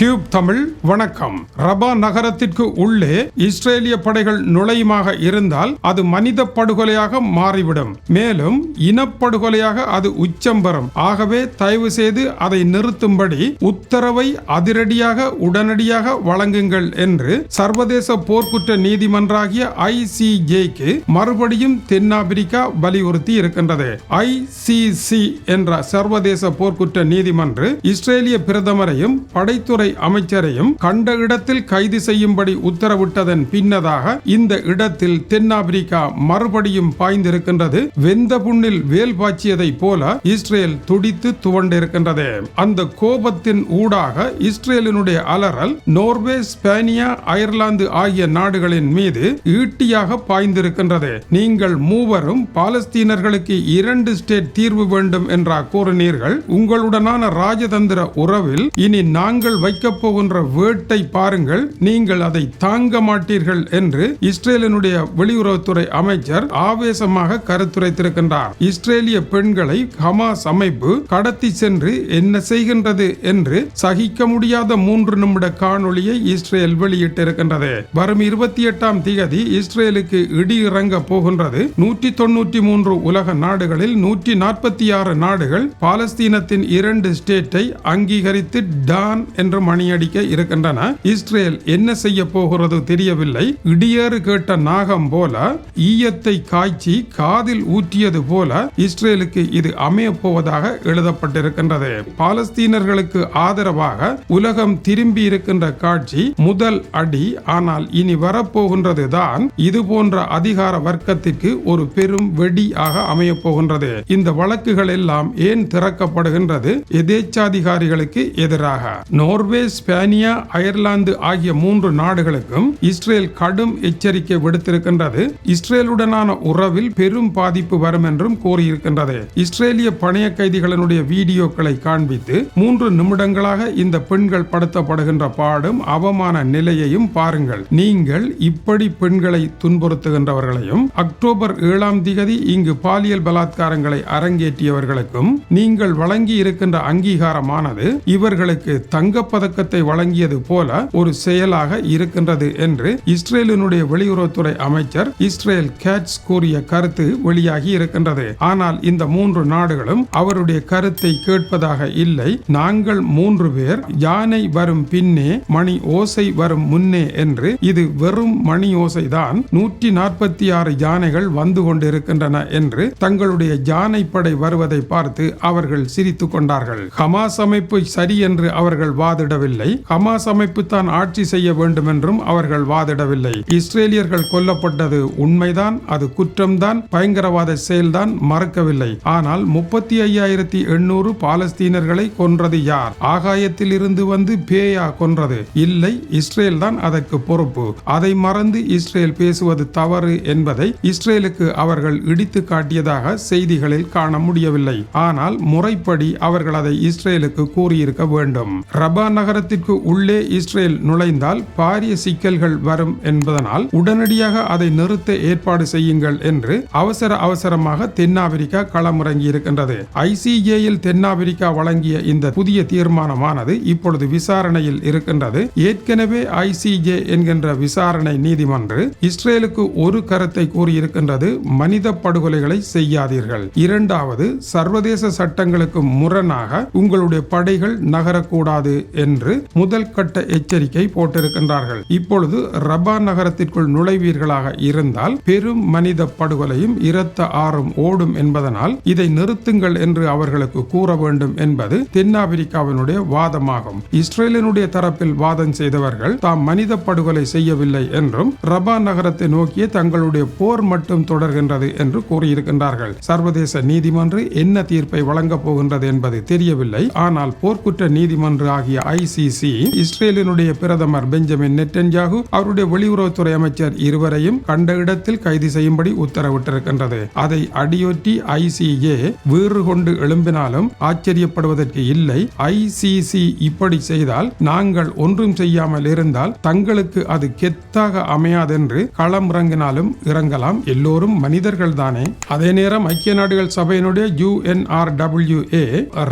Tube Tamil வணக்கம். ரபா நகரத்திற்கு உள்ளே இஸ்ரேலிய படைகள் நுழையுமாக இருந்தால் அது மனித படுகொலையாக மாறிவிடும். மேலும் இனப்படுகொலையாக அது உச்சம் பெறும். ஆகவே தயவு செய்து அதை நிறுத்தும்படி உத்தரவை அதிரடியாக உடனடியாக வழங்குங்கள் என்று சர்வதேச போர்க்குற்ற நீதிமன்றாகிய ஐசிஜேக்கு மறுபடியும் தென்னாப்பிரிக்கா வலியுறுத்தி இருக்கின்றது. ஐசிசி என்ற சர்வதேச போர்க்குற்ற நீதிமன்று இஸ்ரேலிய பிரதமரையும் படைத்துறை அமைச்சரையும் கண்ட இடத்தில் கைது செய்யும்படி உத்தரவிட்டதன் பின்னதாக இந்த இடத்தில் தென்னாப்பிரிக்கா மறுபடியும் பாய்ந்திருக்கின்றது. வெந்த புண்ணில் வேல் பாய்ச்சியதை போல இஸ்ரேல் துடித்து துவண்டிருக்கின்றது. அந்த கோபத்தின் ஊடாக இஸ்ரேலினுடைய அலறல் நோர்வே ஸ்பேனியா அயர்லாந்து ஆகிய நாடுகளின் மீது ஈட்டியாக பாய்ந்திருக்கின்றது. நீங்கள் மூவரும் பாலஸ்தீனர்களுக்கு இரண்டு ஸ்டேட் தீர்வு வேண்டும் என்றா கூறினீர்கள். உங்களுடனான ராஜதந்திர உறவில் இனி நாங்கள் வைக்கப் போகின்ற வேட்டை பாருங்கள். நீங்கள் அதை தாங்க மாட்டீர்கள் என்று இஸ்ரேலினுடைய வெளியுறவுத்துறை அமைச்சர் ஆவேசமாக கருத்துரைத்திருக்கின்றார். இஸ்ரேலிய பெண்களை ஹமாஸ் அமைப்பு கடத்தி சென்று என்ன செய்கின்றது என்று சகிக்க முடியாத மூன்று நிமிட காணொளியை இஸ்ரேல் வெளியிட்டிருக்கின்றது. வரும் இருபத்தி எட்டாம் திகதி இஸ்ரேலுக்கு இடி இறங்க போகின்றது. நூற்றி தொன்னூற்றி மூன்று உலக நாடுகளில் நூற்றி நாற்பத்தி ஆறு நாடுகள் பாலஸ்தீனத்தின் இரண்டு ஸ்டேட்டை அங்கீகரித்து டான் என்று மணியடிக்க இருக்கின்றன. இஸ்ரேல் என்ன செய்ய போகிறது தெரியவில்லை. இடியேறு கேட்ட நாகம் போல ஈயத்தை காய்ச்சி காதில் ஊற்றியது போல இஸ்ரேலுக்கு இது அமைய போவதாக எழுதப்பட்டிருக்கின்றது. பாலஸ்தீனர்களுக்கு ஆதரவாக உலகம் திரும்பி இருக்கின்ற காட்சி முதல் அடி. ஆனால் இனி வரப்போகின்றது தான். இது போன்ற அதிகார வர்க்கத்திற்கு ஒரு பெரும் வெடியாக அமைய போகின்றது. இந்த வழக்குகள் எல்லாம் ஏன் திறக்கப்படுகின்றது? எதேச்சாதிகாரிகளுக்கு எதிராக. நோர்வே ஸ்பேனியா அயர்லாந்து ஆகிய மூன்று நாடுகளுக்கும் இஸ்ரேல் கடும் எச்சரிக்கை விடுத்திருக்கின்றது. இஸ்ரேலுடனான உறவில் பெரும் பாதிப்பு வரும் என்றும் கூறியிருக்கின்றது. இஸ்ரேலிய பணைய கைதிகளினுடைய வீடியோக்களை காண்பித்து மூன்று நிமிடங்களாக இந்த பெண்கள் படுத்தப்படுகின்ற பாடும் அவமான நிலையையும் பாருங்கள். நீங்கள் இப்படி பெண்களை துன்புறுத்துகின்றவர்களையும் அக்டோபர் ஏழாம் திகதி இங்கு பாலியல் பலாத்காரங்களை அரங்கேற்றியவர்களுக்கும் நீங்கள் வழங்கி இருக்கின்ற அங்கீகாரமானது இவர்களுக்கு தங்கப்பத பதக்கத்தை வழங்கியது போல ஒரு செயலாக இருக்கின்றது என்று இஸ்ரேலினுடைய வெளியுறவுத்துறை அமைச்சர் இஸ்ரேல் கேட்ஸ் கூறிய கருத்து வெளியாகி இருக்கின்றது. ஆனால் இந்த மூன்று நாடுகளும் அவருடைய கருத்தை கேட்பதாக இல்லை. நாங்கள் மூன்று பேர் யானை வரும் பின்னே மணி ஓசை வரும் முன்னே என்று இது வெறும் மணி ஓசைதான். நூற்றி நாற்பத்தி ஆறு யானைகள் வந்து கொண்டிருக்கின்றன என்று தங்களுடைய யானை படை வருவதை பார்த்து அவர்கள் சிரித்துக் கொண்டார்கள். ஹமாஸ் அமைப்பு சரி என்று அவர்கள் வாதிடவில்லை ஹமாஸ் அமைப்பு தான் ஆட்சி செய்ய வேண்டும் என்றும் அவர்கள் வாதிடவில்லை. இஸ்ரேலியர்கள் கொல்லப்பட்டது உண்மைதான் அது குற்றம்தான் பயங்கரவாத செயல்தான் மறக்கவில்லை. ஆனால் முப்பத்தி ஐயாயிரத்தி எண்ணூறு பாலஸ்தீனர்களை கொன்றது யார்? ஆகாயத்தில் இருந்து வந்து பேயா கொன்றது? இல்லை இஸ்ரேல் தான் அதற்கு பொறுப்பு. அதை மறந்து இஸ்ரேல் பேசுவது தவறு என்பதை இஸ்ரேலுக்கு அவர்கள் இடித்து காட்டியதாக செய்திகளில் காண முடியவில்லை. ஆனால் முறைப்படி அவர்கள் அதை இஸ்ரேலுக்கு கூறியிருக்க வேண்டும். ரபா நகரத்திற்கு உள்ளே இஸ்ரேல் நுழைந்தால் பாரிய சிக்கல்கள் வரும் என்பதனால் உடனடியாக அதை நிறுத்த ஏற்பாடு செய்யுங்கள் என்று அவசர அவசரமாக தென்னாப்பிரிக்கா களமிறங்கி இருக்கின்றது. ஐசிஜேயில் தென்னாப்பிரிக்கா வழங்கிய இந்த புதிய தீர்மானமானது இப்பொழுது விசாரணையில் இருக்கின்றது. ஏற்கனவே ஐசிஜே என்கின்ற விசாரணை நீதிமன்று இஸ்ரேலுக்கு ஒரு கருத்தை கூறியிருக்கின்றது. மனித படுகொலைகளை செய்யாதீர்கள். இரண்டாவது சர்வதேச சட்டங்களுக்கு முரணாக உங்களுடைய படைகள் நகரக்கூடாது என்று முதல் கட்ட எச்சரிக்கை போட்டிருக்கின்றார்கள். இப்பொழுது ரபா நகரத்திற்குள் நுழைவீர்களாக இருந்தால் பெரும் மனித படுகொலையும் இரத்த ஆறும் ஓடும் என்பதனால் இதை நிறுத்துங்கள் என்று அவர்களுக்கு கூற வேண்டும் என்பது தென்னாப்பிரிக்காவினுடைய வாதமாகும். இஸ்ரேலினுடைய தரப்பில் வாதம் செய்தவர்கள் தாம் மனித படுகொலை செய்யவில்லை என்றும் ரபா நகரத்தை நோக்கிய தங்களுடைய போர் மட்டும் தொடர்கின்றது என்று கூறியிருக்கின்றார்கள். சர்வதேச நீதிமன்று என்ன தீர்ப்பை வழங்கப் போகின்றது என்பது தெரியவில்லை. ஆனால் போர்க்குற்ற நீதிமன்று ஆகிய ஐசிசி இஸ்ரேலினுடைய பிரதமர் பெஞ்சமின் நெட்டன்யாகு அவருடைய வெளியுறவுத்துறை அமைச்சர் இருவரையும் கண்ட இடத்தில் கைது செய்யும்படி உத்தரவிட்டிருக்கின்றது. அதை அடியொற்றி ஐசிஏ வீறு கொண்டு எழும்பினாலும் ஆச்சரியப்படுவதற்கு இல்லை. ஐசிசி இப்படி செய்தால் நாங்கள் ஒன்றும் செய்யாமல் இருந்தால் தங்களுக்கு அது கெத்தாக அமையாதென்று களம் இறங்கினாலும் இறங்கலாம். எல்லோரும் மனிதர்கள் தானே அதே நேரம் ஐக்கிய நாடுகள் சபையினுடைய யுஎன்ஆர்டபிள்யூஏ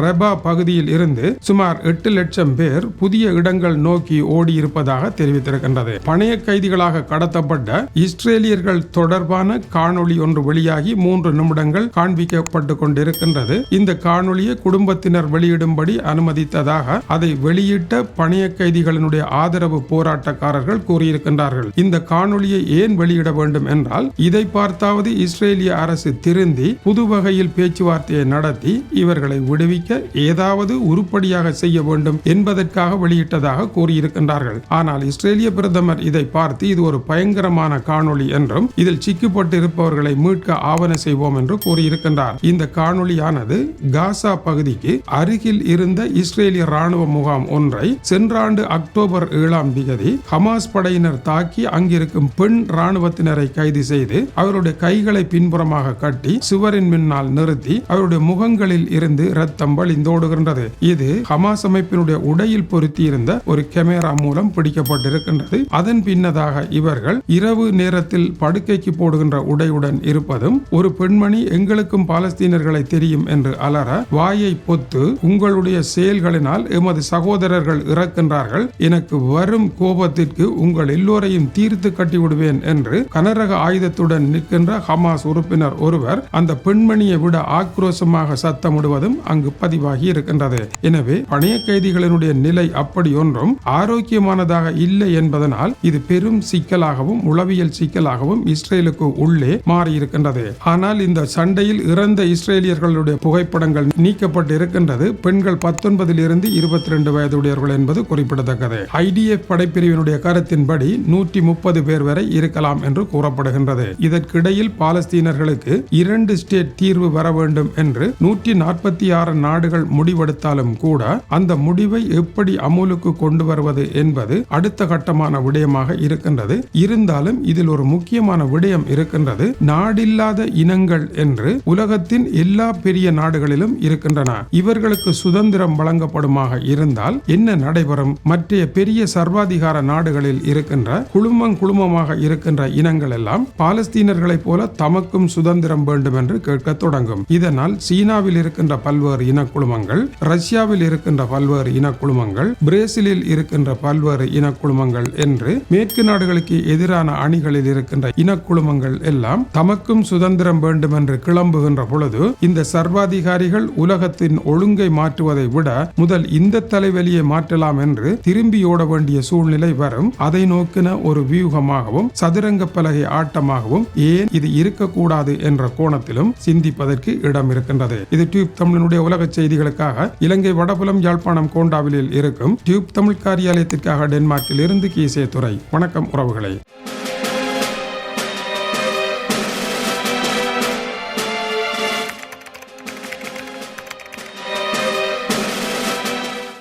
ரெபா பகுதியில் இருந்து சுமார் எட்டு லட்சம் பேர் பேர் புதிய இடங்கள் நோக்கி ஓடியிருப்பதாக தெரிவித்திருக்கின்றது. பணைய கைதிகளாக கடத்தப்பட்ட இஸ்ரேலியர்கள் தொடர்பான காணொளி ஒன்று வெளியாகி மூன்று நிமிடங்கள் காண்பிக்கப்பட்டு கொண்டிருக்கின்றது. இந்த காணொளியை குடும்பத்தினர் வெளியிடும்படி அனுமதித்ததாக அதை வெளியிட்ட பணைய கைதிகளினுடைய ஆதரவு போராட்டக்காரர்கள் கூறியிருக்கின்றார்கள். இந்த காணொளியை ஏன் வெளியிட வேண்டும் என்றால் இதை பார்த்தாவது இஸ்ரேலிய அரசு திருந்தி புது வகையில் பேச்சுவார்த்தையை நடத்தி இவர்களை விடுவிக்க ஏதாவது உருப்படியாக செய்ய வேண்டும் என்பதற்காக வெளியிட்டதாக கூறியிருக்கின்றார்கள். ஆனால் இஸ்ரேலிய பிரதமர் இதை பார்த்து இது ஒரு பயங்கரமான காணொளி என்றும் இதில் சிக்கப்பட்டு இருப்பவர்களை மீட்க ஆவண செய்வோம் என்று கூறியிருக்கின்றார். இந்த காணொளியானது காசா பகுதிக்கு அருகில் இருந்த இஸ்ரேலிய ராணுவ முகாம் ஒன்றை சென்ற ஆண்டு அக்டோபர் ஏழாம் திகதி ஹமாஸ் படையினர் தாக்கி அங்கிருக்கும் பெண் ராணுவத்தினரை கைது செய்து அவருடைய கைகளை பின்புறமாக கட்டி சுவரின் முன்னால் நிறுத்தி அவருடைய முகங்களில் இருந்து ரத்தம் வழிந்தோடுகின்றது. இது ஹமாஸ் அமைப்பினுடைய உடை தலையில் பொருத்தியிருந்த ஒரு கேமரா மூலம் பிடிக்கப்பட்டிருக்கின்றது. அதன் பின்னதாக இவர்கள் இரவு நேரத்தில் படுக்கைக்கு போடுகின்ற உடையுடன் இருப்பதும் ஒரு பெண்மணி எங்களுக்கும் பாலஸ்தீனர்களை தெரியும் என்று அலற வாயை பொத்து உங்களுடைய செயல்களினால் எமது சகோதரர்கள் இறக்கின்றார்கள். எனக்கு வரும் கோபத்திற்கு உங்கள் எல்லோரையும் தீர்த்து கட்டிவிடுவேன் என்று கனரக ஆயுதத்துடன் நிற்கின்ற ஹமாஸ் உறுப்பினர் ஒருவர் அந்த பெண்மணியை விட ஆக்ரோஷமாக சத்தமிடுவதும் அங்கு பதிவாகி இருக்கின்றது. எனவே பணைய கைதிகளினுடைய நிலை அப்படியொன்றும் ஆரோக்கியமானதாக இல்லை என்பதனால் இது பெரும் சிக்கலாகவும் உளவியல் சிக்கலாகவும் இஸ்ரேலுக்கு உள்ளே மாறியிருக்கின்றது. ஆனால் இந்த சண்டையில் இறந்த இஸ்ரேலியர்களுடைய புகைப்படங்கள் நீக்கப்பட்டு இருக்கின்றது பெண்கள் பத்தொன்பதில் இருந்து இருபத்தி ரெண்டு வயதுடையவர்கள் என்பது குறிப்பிடத்தக்கது. ஐடிஎஃப் படைப்பிரிவினுடைய கருத்தின்படி நூற்றி முப்பது பேர் வரை இருக்கலாம் என்று கூறப்படுகின்றது. இதற்கிடையில் பாலஸ்தீனர்களுக்கு இரண்டு ஸ்டேட் தீர்வு வர வேண்டும் என்று நூற்றி நாற்பத்தி ஆறு நாடுகள் முடிவெடுத்தாலும் கூட அந்த முடிவை எப்படி அமுலுக்கு கொண்டு வருவது என்பது அடுத்த கட்டமான விடயமாக இருக்கின்றது. இருந்தாலும் இதில் ஒரு முக்கியமான விடயம் இருக்கின்றது. நாடில்லாத இனங்கள் என்று உலகத்தின் எல்லா பெரிய நாடுகளிலும் இருக்கின்றன. இவர்களுக்கு சுதந்திரம் வழங்கப்படுமாக இருந்தால் என்ன நடைபெறும்? மற்ற பெரிய சர்வாதிகார நாடுகளில் இருக்கின்ற குழுமம் குழுமமாக இருக்கின்ற இனங்கள் எல்லாம் பாலஸ்தீனர்களைப் போல தமக்கும் சுதந்திரம் வேண்டும் என்று கேட்க தொடங்கும். இதனால் சீனாவில் இருக்கின்ற பல்வேறு இனக்குழுமங்கள் ரஷ்யாவில் இருக்கின்ற பல்வேறு இனக்குழுமங்கள் பிரேசிலில் இருக்கின்ற பல்வேறு இனக்குழுமங்கள் என்று மேற்கு நாடுகளுக்கு எதிரான அணிகளில் இருக்கின்ற இனக்குழுமங்கள் எல்லாம் தமக்கும் சுதந்திரம் வேண்டும் என்று கிளம்புகின்ற பொழுது இந்த சர்வாதிகாரிகள் உலகத்தின் ஒழுங்கை மாற்றுவதை விட முதல் இந்த தலைவலியை மாற்றலாம் என்று திரும்பி ஓட வேண்டிய சூழ்நிலை வரும். அதை நோக்கின ஒரு வியூகமாகவும் சதுரங்க பலகை ஆட்டமாகவும் ஏன் இது இருக்கக்கூடாது என்ற கோணத்திலும் சிந்திப்பதற்கு இடம் இருக்கின்றது இது டியூப் தமிழனுடைய உலக செய்திகளுக்காக இலங்கை வடபுலம் யாழ்ப்பாணம் கோண்டாவிலில் இருக்கும். டியூப் தமிழ் காரியாலயத்திற்காக டென்மார்க்கில் இருந்து கீசே துறை வணக்கம் உறவுகளை.